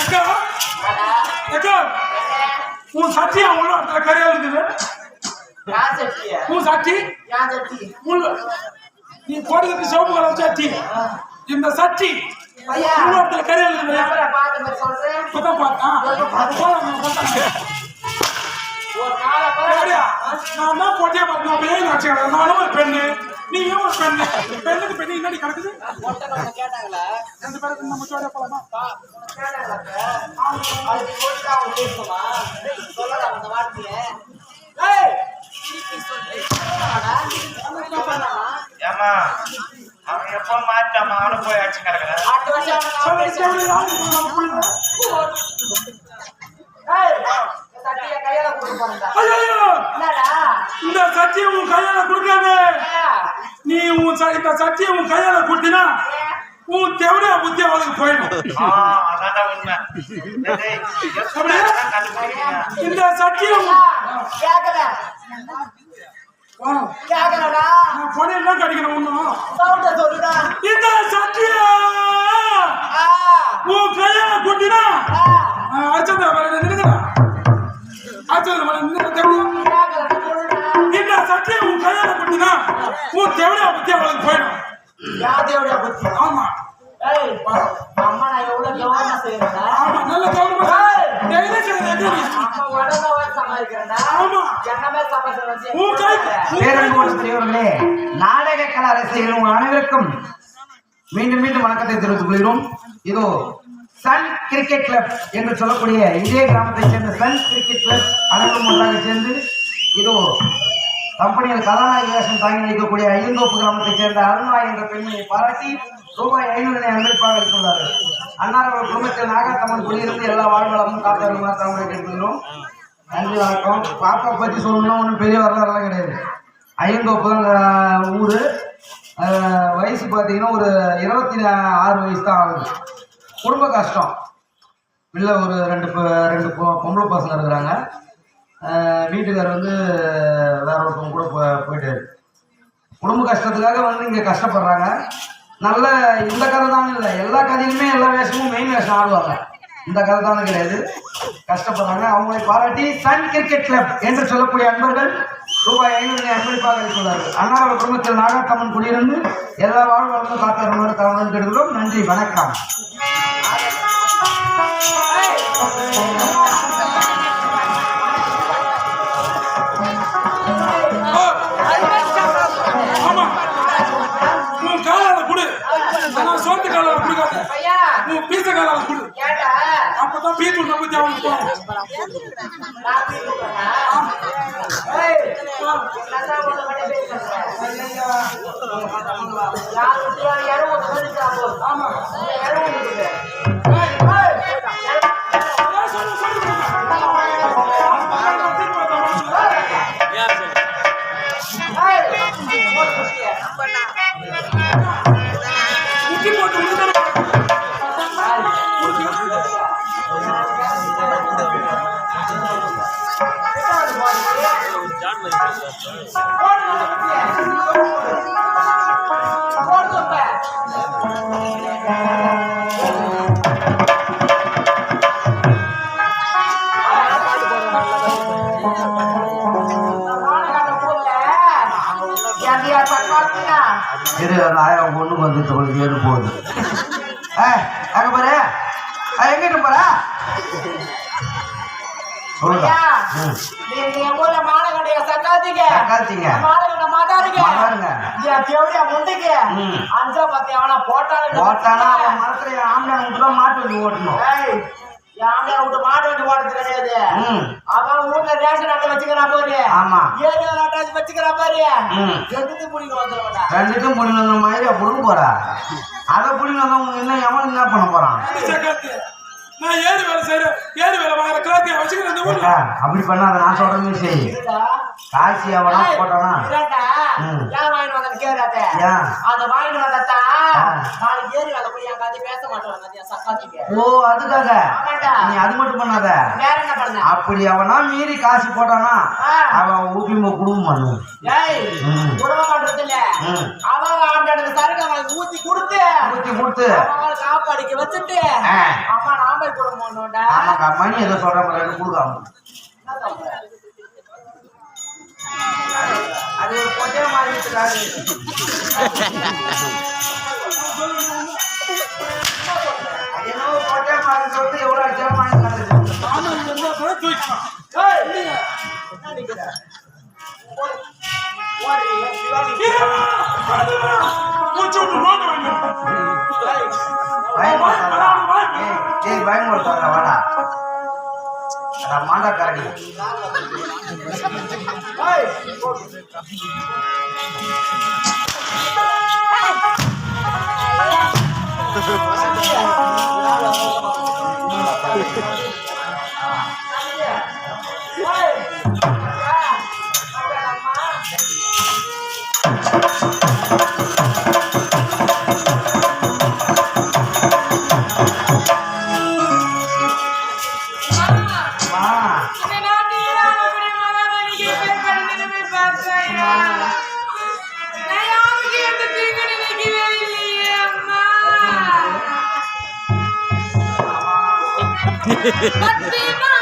அக்கா அக்கா உன் சட்டி உள்ள அந்த கரையா இருக்குது உன் சட்டி உள்ள நீ போடுறது சிவப்பு கலர் சட்டி இந்த சட்டி. உள்ள கரையா இருக்குது பார்த்து இப்பதான் பார்த்தான் ஒரு நான் தான் போட்டியா ஒரு பெண்ணு நீயும் ஒரு பெண்ணு பெண்ணுக்கு பெண்ணு இன்னாடி கிடக்குது ரெண்டு பேருக்கு நம்ம ஜோடியா போலாமா? ஏமா அவன் எப்போ மாட்டாம அவனு போய் அடிச்சு இந்த சட்டியை உன் கையால கொடுக்காத. நீ உன் இந்த உன் கையால கொடுத்தினா? உன் தேவையா புத்தி அவளுக்கு போயிடும்? இந்த கேக்கல. ஆ, கேக்கலடா. நான் பொடியெல்லாம் கடிக்கணும் ஒண்ணும். சவுண்ட சொல்லுடா. இந்த ஆ, உன் கையால கொடுத்தினா ஆ, அர்ச்சந்திர மலை நின்னுக்கிறா அர்ச்சந்திர மலை கேக்கல, சொல்லுடா. இந்த சட்டியை உன் கையால கொடுத்தினா உன் தேவையா புத்தி அவளுக்கு போயிடும் யார் தேவடியா புத்தி? ஆமா ஏய், அம்மா நான் எவ்வளவு கவனமா செய்யறேன்டா. ஆமா நல்ல கவர்மெண்ட் டெய்லி செய்யறது அம்மா உடம்பை வர சமாளிக்கிறேன்டா. ஆமா. என்ன மாதிரி சமாளிச்சு வச்சு உன் கை பேரன்போடு பெரியவர்களே நாடக கல அரசியல் உங்கள் அனைவருக்கும் மீண்டும் மீண்டும் வணக்கத்தை தெரிவித்துக் கொள்கிறோம். இதோ சன் கிரிக்கெட் கிளப் என்று சொல்லக்கூடிய இதே கிராமத்தைச் சேர்ந்த சன் கிரிக்கெட் கிளப் அனைவரும் ஒன்றாக சேர்ந்து இதோ கம்பெனியில் கதாநாயக வேஷம் தாங்கி வைக்கக்கூடிய ஐயந்தோப்பு கிராமத்தைச் சேர்ந்த அருணா என்ற பெண்மணியை பாராட்டி ரூபாய் ஐநூறு அன்பளிப்பாக அளித்துள்ளார்கள் அன்னார் அவர்கள் குடும்பத்தில் நாகத்தம்மன் குடியிருந்து எல்லா வாழ்வளமும் காத்தவர்களுமாக தமிழை கேட்டுக்கிறோம் நன்றி வணக்கம். பாப்பா பற்றி சொல்லணும்னா ஒன்றும் பெரிய வரலாறுலாம் கிடையாது. ஐயந்தோப்பு ஊர். வயசு பார்த்தீங்கன்னா ஒரு இருபத்தி ஆறு வயசு தான் ஆகுது. குடும்ப கஷ்டம். இல்லை ஒரு ரெண்டு ரெண்டு பொம்பளை பசங்க இருக்கிறாங்க. வீட்டுக்கார் வந்து வேற ஒருத்தவங்க கூட போ- போயிட்டாரு. குடும்ப கஷ்டத்துக்காக வந்து இங்கே கஷ்டப்படுறாங்க. நல்ல இந்த கதை தானே இல்லை. எல்லா கதையிலுமே எல்லா வேஷமும் மெயின் வேஷம் ஆடுவாங்க. இந்த கதை தானே கிடையாது. கஷ்டப்படுறாங்க. அவங்களை பாராட்டி சன் கிரிக்கெட் கிளப் என்று சொல்லக்கூடிய அன்பர்கள் ரூபாய் ஐநூறு அன்பளிப்பாக அளித்துள்ளார்கள் அன்னாரோட குடும்பத்தில் நாகாத்தம்மன் குடியிருந்து எல்லா வாழ்வாளர்களும் காத்திருந்தோடு கலந்து கெடுக்கிறோம் நன்றி வணக்கம். ஆமா. உன் காலால குடு நான் சோத்து காலால குடுக்காத నువ్వు పీచగలవు చూడు అప్పుడు పీచులు నమ్ముతావు అనుకో ஆமா Yeah. இரு ஆயிரம் ஒண்ணு வந்து தொழில் ஏறு போகுது ஏ அங்க பாரு ஏய், எங்கிட்டு போற சொல்லுங்க சக்காத்தீங்க? சக்காத்தீங்க. மானகாட்ட மாதாருங்க. மாதாருங்க. என் தேவடியா. அஞ்சா பத்து ஓட்டானா அவன் மரத்துல ஆம்பளை விட்டு தான் மாட்டு வண்டி ஓட்டணும் ஆம்பளை விட்டு மாட்டு வண்டி ஓட்டுறது கிடையாது அவன் ரேஷன் அட்டை வச்சுக்கிறான் பாரு ஆமா ஏரியால அட்டை வச்சுக்கிறான் பாரு ம். எடுத்து பிடிக்க வந்துடுவேன் ரெண்டுக்கும் புடிங்க மாதிரி புடுங்க போறா அதை புடிங்க வந்தவங்க இன்னும் எவன் என்ன பண்ண போறான். நான் ஏறு வேலை செய்யறேன். ஏறு வேலை வாங்குற கிளாத்தியா வச்சுக்கிறேன் இந்த ஊர்ல. அப்படி பண்ணாத நான் சொல்றதுமே சரி. காசி அவனா போட்டானா. ஏன் வாங்கிட்டு வந்தேன்னு கேட்காத. அதை வாங்கிட்டு வந்தா. நாளைக்கு ஏரி வேலை போய் என் கதை பேச மாட்டேன் ஓ அதுக்காக? நீ அது மட்டும் பண்ணாத. வேற என்ன பண்ண? அப்படி அவனா மீறி காசு போட்டானா. அவன் ஊப்பி குடும்பம் ம். குடும்பம் பண்றது இல்ல. அவன் ஆண்டாடுக்கு சரக்கு அவன் ஊத்தி கொடுத்து ஊத்தி கொடுத்து. அவன் காப்பாடிக்க வச்சுட்டு. அம்மா நாம குடும்பம் பண்ணுவோம்டா ஆமாக்கா மணி ஏதோ சொல்ற மாதிரி கொடுக்காம? அது. ஒரு சொல்லிட்டு எவ்வளவு கூட. மூச்சு விட்டு நோண்ட வேண்டும் ಏ ಬಾಯಿ ಮಾಡ್ತಾವ್ರ ವಾಡ ರಮಾಂಡ ಕರಡಿ Thank you. Happy birthday!